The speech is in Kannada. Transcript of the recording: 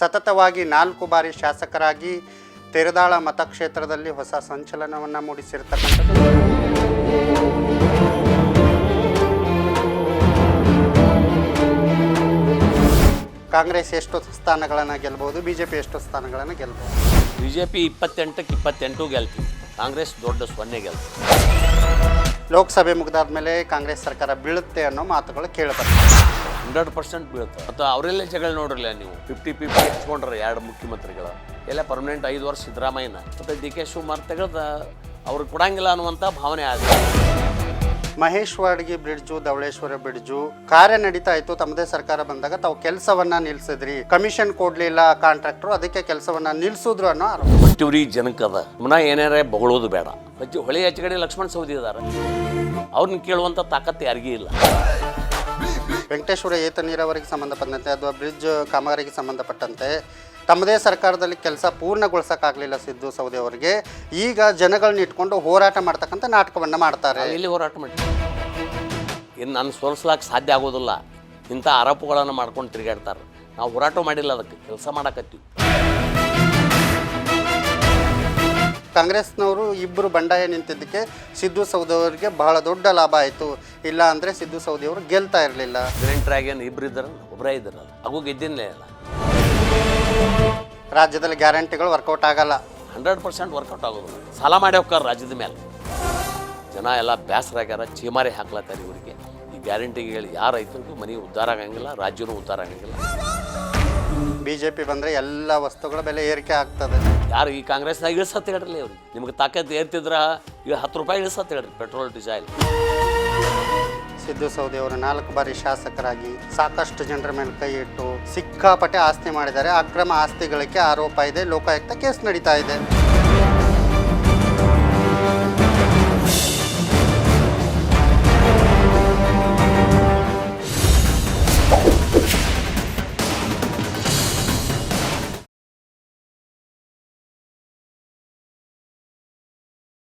ಸತತವಾಗಿ ನಾಲ್ಕು ಬಾರಿ ಶಾಸಕರಾಗಿ ತೆರದಾಳ ಮತಕ್ಷೇತ್ರದಲ್ಲಿ ಹೊಸ ಸಂಚಲನವನ್ನು ಮೂಡಿಸಿರ್ತಕ್ಕಂಥದ್ದು. ಕಾಂಗ್ರೆಸ್ ಎಷ್ಟು ಸ್ಥಾನಗಳನ್ನು ಗೆಲ್ಬೋದು ಬಿ ಜೆ ಪಿ ಎಷ್ಟು ಸ್ಥಾನಗಳನ್ನು ಗೆಲ್ಬೋದು. ಬಿ ಜೆ ಪಿ ಇಪ್ಪತ್ತೆಂಟಕ್ಕೆ ಇಪ್ಪತ್ತೆಂಟು ಗೆಲ್ತೀವಿ. ಕಾಂಗ್ರೆಸ್ ದೊಡ್ಡ ಸೊನ್ನೆ ಗೆಲ್ತೀವಿ. ಲೋಕಸಭೆ ಮುಗಿದಾದ ಮೇಲೆ ಕಾಂಗ್ರೆಸ್ ಸರ್ಕಾರ ಬೀಳುತ್ತೆ ಅನ್ನೋ ಮಾತುಗಳು ಕೇಳಿಬರ್ತವೆ. ಹಂಡ್ರೆಡ್ ಪರ್ಸೆಂಟ್ ಬೀಳುತ್ತೆ. ಮತ್ತು ಅವರೆಲ್ಲ ಜಗಳ ನೋಡಿರಲಿಲ್ಲ ನೀವು. ಫಿಫ್ಟಿ ಫಿಫ್ಟಿ ಹಚ್ಕೊಂಡ್ರೆ ಎರಡು ಮುಖ್ಯಮಂತ್ರಿಗಳು. ಎಲ್ಲ ಪರ್ಮನೆಂಟ್ ಐದು ವರ್ಷ ಸಿದ್ದರಾಮಯ್ಯನ. ಮತ್ತು ಡಿ ಕೆ ಶಿವಕುಮಾರ್ ತೆಗೆದ ಅವ್ರಿಗೆ ಕೊಡಂಗಿಲ್ಲ ಅನ್ನುವಂಥ ಭಾವನೆ ಆಗಿದೆ. ಮಹೇಶ್ ವಾಡ್ಗಿ ಬ್ರಿಡ್ಜು ಧವಳೇಶ್ವರ ಬ್ರಿಡ್ಜು ಕಾರ್ಯ ನಡೀತಾ ಇತ್ತು. ತಮ್ಮದೇ ಸರ್ಕಾರ ಬಂದಾಗ ತಾವು ಕೆಲಸವನ್ನ ನಿಲ್ಸಿದ್ರಿ. ಕಮಿಷನ್ ಕೊಡ್ಲಿಲ್ಲ ಕಾಂಟ್ರಾಕ್ಟರ್ ಅದಕ್ಕೆ ಕೆಲಸವನ್ನ ನಿಲ್ಸಿದ್ರು ಅನ್ನೋ ಆರೋಪ. ಜನಕದ. ಜನಕ್ಕದ ಮನ ಏನಾರೇ ಬಗಳೋದು ಬೇಡ. ಹೊಳೆ ಕಡೆ ಲಕ್ಷ್ಮಣ ಸೌದಿ ಇದಾರೆ. ಅವ್ರನ್ನ ಕೇಳುವಂಥ ತಾಕತ್ತು ಯಾರಿಗೂ ಇಲ್ಲ. ವೆಂಕಟೇಶ್ವರ ಏತ ನೀರಾವರಿಗೆ ಸಂಬಂಧಪಟ್ಟಂತೆ ಅಥವಾ ಬ್ರಿಡ್ಜ್ ಕಾಮಗಾರಿಗೆ ಸಂಬಂಧಪಟ್ಟಂತೆ ತಮ್ಮದೇ ಸರ್ಕಾರದಲ್ಲಿ ಕೆಲಸ ಪೂರ್ಣಗೊಳಿಸೋಕ್ಕಾಗಲಿಲ್ಲ ಸಿದ್ದು ಸೌದಿ ಅವರಿಗೆ. ಈಗ ಜನಗಳನ್ನ ಇಟ್ಕೊಂಡು ಹೋರಾಟ ಮಾಡ್ತಕ್ಕಂಥ ನಾಟಕವನ್ನು ಮಾಡ್ತಾರೆ. ಇಲ್ಲಿ ಹೋರಾಟ ಮಾಡ್ತೀವಿ ಇನ್ನು ನಾನು ಸೋಲಿಸ್ಲಾಕ ಸಾಧ್ಯ ಆಗೋದಿಲ್ಲ. ಇಂಥ ಆರೋಪಗಳನ್ನು ಮಾಡ್ಕೊಂಡು ತಿರುಗಾಡ್ತಾರೆ. ನಾವು ಹೋರಾಟ ಮಾಡಿಲ್ಲ ಅದಕ್ಕೆ. ಕೆಲಸ ಮಾಡಕತ್ತೀವಿ. ಕಾಂಗ್ರೆಸ್ನವರು ಇಬ್ಬರು ಬಂಡಾಯ ನಿಂತಿದ್ದಕ್ಕೆ ಸಿದ್ದು ಸೌದಿ ಅವರಿಗೆ ಬಹಳ ದೊಡ್ಡ ಲಾಭ ಆಯಿತು. ಇಲ್ಲ ಅಂದರೆ ಸಿದ್ದು ಸೌದಿ ಅವರು ಗೆಲ್ತಾ ಇರಲಿಲ್ಲ. ಗ್ರೆಂಟ್ರಾಗೇನು ಇಬ್ಬರು ಇದ್ದಾರಲ್ಲ ಒಬ್ಬರೇ ಇದ್ದಾರಲ್ಲ ಹಾಗೂ ಗೆದ್ದಿನೇ ಇಲ್ಲ ರಾಜ್ಯದಲ್ಲಿ ಗ್ಯಾರಂಟಿಗಳು ವರ್ಕೌಟ್ ಆಗಲ್ಲ. ಹಂಡ್ರೆಡ್ ಪರ್ಸೆಂಟ್ ವರ್ಕೌಟ್ ಆಗೋದು ಸಾಲ ಮಾಡಿ ಹೋಗ್ತಾರೆ ರಾಜ್ಯದ ಮೇಲೆ ಜನ ಎಲ್ಲ ಬೇಸರಾಗ್ಯಾರ ಚೀಮಾರಿ ಹಾಕ್ಲತ್ತಾರೆ ಇವರಿಗೆ. ಈ ಗ್ಯಾರಂಟಿಗಳು ಯಾರು ರೈತರಿಗೂ ಮನೆ ಉದ್ಧಾರ ಆಗಂಗಿಲ್ಲ ರಾಜ್ಯನೂ ಉದ್ಧಾರ ಆಗಂಗಿಲ್ಲ. ಬಿ ಜೆ ಪಿ ಬಂದರೆ ಎಲ್ಲ ವಸ್ತುಗಳ ಬೆಲೆ ಏರಿಕೆ ಆಗ್ತದೆ. ಯಾರು ಈ ಕಾಂಗ್ರೆಸ್ನಾಗ ಇಳಿಸತ್ ಹೇಳ್ರಿ ಅವ್ರಿಗೆ ನಿಮ್ಗೆ ತಾಕತ್ತು ಏರ್ತಿದ್ರ ಈಗ ಹತ್ತು ರೂಪಾಯಿ ಇಳಿಸತ್ ಹೇಳ್ರಿ ಪೆಟ್ರೋಲ್ ಡೀಸೆಲ್. ಸಿದ್ದು ಸೌದಿ ಅವರು ನಾಲ್ಕು ಬಾರಿ ಶಾಸಕರಾಗಿ ಸಾಕಷ್ಟು ಜನರ ಮೇಲೆ ಕೈ ಇಟ್ಟು ಸಿಕ್ಕಾಪಟ್ಟೆ ಆಸ್ತಿ ಮಾಡಿದ್ದಾರೆ. ಅಕ್ರಮ ಆಸ್ತಿಗಳಿಗೆ ಆರೋಪ ಇದೆ. ಲೋಕಾಯುಕ್ತ ಕೇಸ್ ನಡೀತಾ ಇದೆ.